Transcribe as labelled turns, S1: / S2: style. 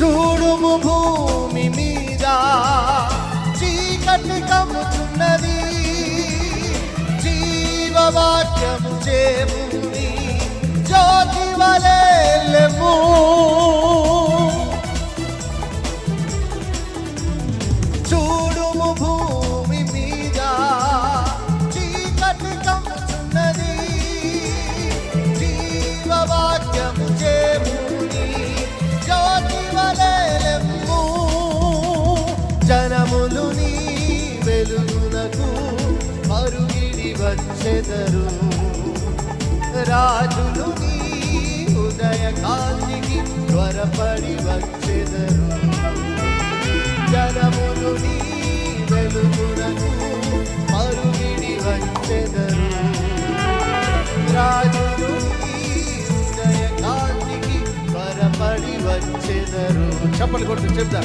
S1: చూడుము భూమి మీద. చీకటి కమ్ముచున్నది జీవవాక్యము చేప జనములు నీ వెలుగునకు మరుగిడి వచ్చెదరు. రాజులు నీ ఉదయ కాంతికి త్వరపడి వచ్చెదరు. జనములు నీ వెలుగునకు మరుగిడి వచ్చెదరు. రాజులు నీ ఉదయ కాంతికి త్వరపడి వచ్చెదరు. చెప్పలు చెప్తా.